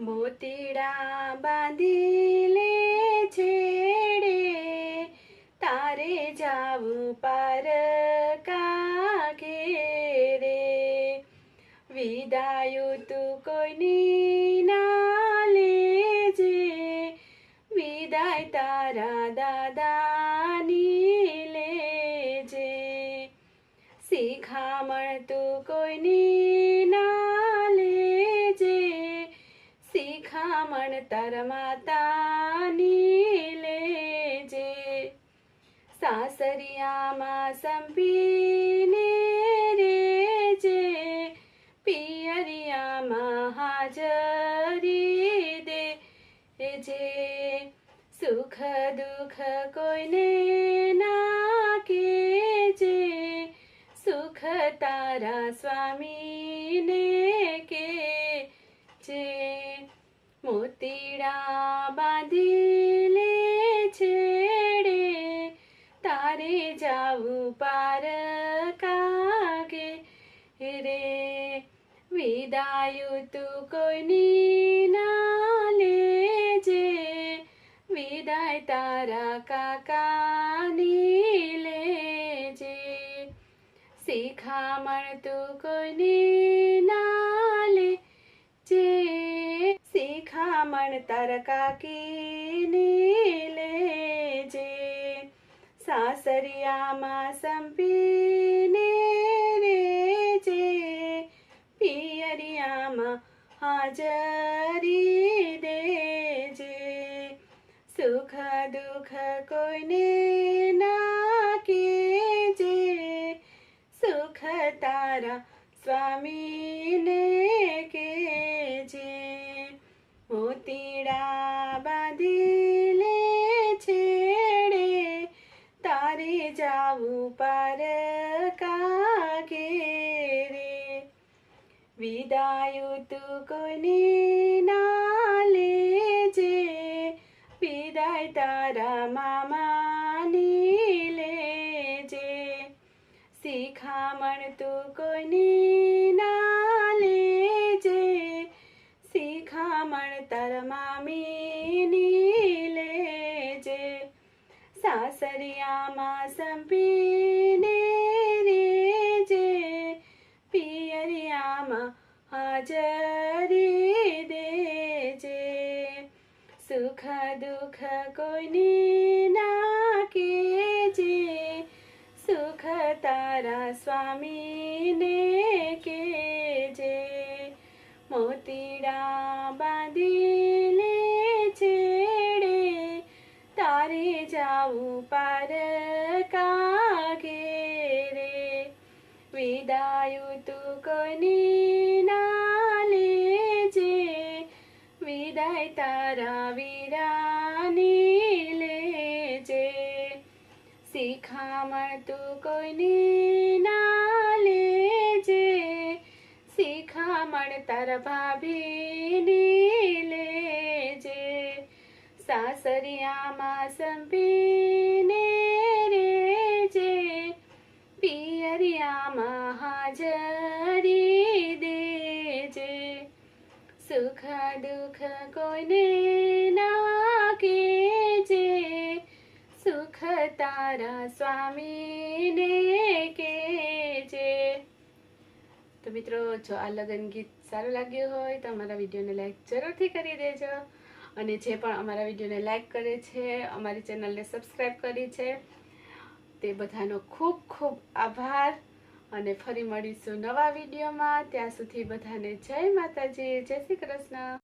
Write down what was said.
મોતીડા બાંધી લે છેડે તારે જાવું પાર કાઘેરે વિદાયું તું કોઈની ના લેજે વિદાય તારા દાદાની લેજે શિખામણ તું કોઈની ના શિખામણ તાર માતાની લેજે. સાસરિયામાં સંપીને રેજે. પિયરિયામાં હાજરી દે. જે સુખ દુઃખ કોઈને ના કેજે. સુખ તારા સ્વામીને કે જે મોતીડા બાંધી લે છેડે તારે જાવું પાર કાગે રે વિદાયું તું કોઈની ના લેજે વિદાય તારા કાકાની લેજે શિખામણ તું કોઈની ના લેજે શિખામણ તારા કાકીની લેજે. સાસરિયામાં સંપીને રેજે. પિયરિયામાં હાજરી દેજે. સુખ દુઃખ કોઈને ના કેજે સુખ તારા સ્વામીને જાવું પાર કાગે રે વિદાયું તું કોઈની ના લેજે વિદાય તારા મામાની લેજે શિખામણ તું કોઈની ના લેજે શિખામણ તારા સાસરિયામાં સંપીને રેજે પિયરિયામાં હાજરી દેજે સુખ દુઃખ કોઈની ના કેજે સુખ તારા સ્વામીને કેજે મોતીડા બાંધી લે છેડે તારે જાવું પાર વિદાયું તું કોની ના લેજે વિદાય તારા વીરાની લેજે. શિખામણ તું કોઈની ના લેજે શિખામણ તારા ભાભીની લેજે. સાસરિયામાં સંપીને સુખ દુઃખ કોઈને ના કેજે સુખ તારા સ્વામીને કેજે તો મિત્રો, જો આ લગન ગીત સારું લાગ્યું હોય તો અમારા વિડીયોને લાઈક જરૂરથી કરી દેજો. અને જે પણ અમારા વિડીયોને લાઈક કરે છે, અમારી ચેનલને સબસ્ક્રાઈબ કરી છે, તે બધાનો ખૂબ ખૂબ આભાર. અને ફરી મળીશું નવા વિડીયોમાં. ત્યાં સુધી બધાને જય માતાજી જય શ્રી કૃષ્ણ.